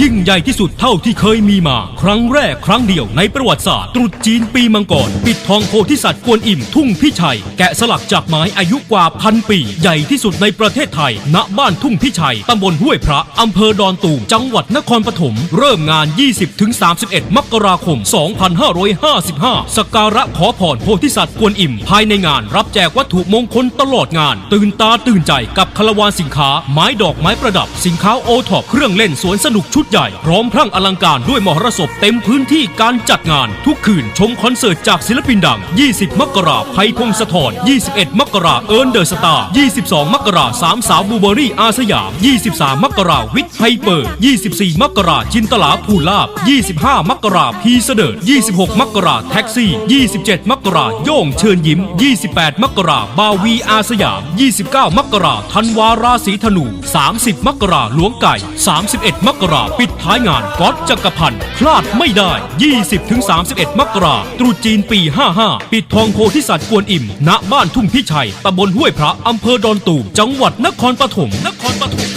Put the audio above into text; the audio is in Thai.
ยิ่งใหญ่ที่สุดเท่าที่เคยมีมา ครั้งแรกครั้งเดียวในประวัติศาสตร์ตรุษจีนปีมังกร ปิดทองโพธิสัตว์กวนอิมทุ่งพิชัย แกะสลักจากไม้อายุกว่าพันปี ใหญ่ที่สุดในประเทศไทย ณบ้านทุ่งพิชัย ตำบลห้วยพระ อำเภอดอนตูมจังหวัดนครปฐมเริ่มงาน 20-31 มกราคม 2555 สักการะขอพรโพธิสัตว์กวนอิมภายในงานรับแจกวัตถุมงคลตลอดงาน ตื่นตาตื่นใจกับคารวานสินค้า ไม้ดอกไม้ประดับ สินค้าโอท็อปเครื่องเล่นสวนสนุกชุดใหญ่ พร้อมพรั่งอลังการด้วยมหรสพเต็มพื้นที่การจัดงาน ทุกคืนชมคอนเสิร์ตจากศิลปินดัง 20 มกราไพพงศธร21 มกราเอิร์นเดอะสตาร์22 มกราสามสาวบูเบอรี่อาสยาม 23 มกราวิทย์ไฮเปอร์ 24 มกราจินตลาภูลาบ 25 มกราพีเสดิร์ด26 มกราแท็กซี่ 27 มกราโย่งเชิญยิ้ม 28 มกราบาวีอาสยาม 29 มกราธันวาราศีธนู 30 มกราหลวงไก่ 31 มกราปิดท้ายงานก๊อตจักรพันธ์พลาดไม่ได้ 20-31 มกราตรุษจีนปี 55 ปิดทองโพธิสัตว์กวนอิ่ม ณ บ้านทุ่งพิชัย ตำบลห้วยพระ อำเภอดอนตูม จังหวัดนครปฐม นครปฐม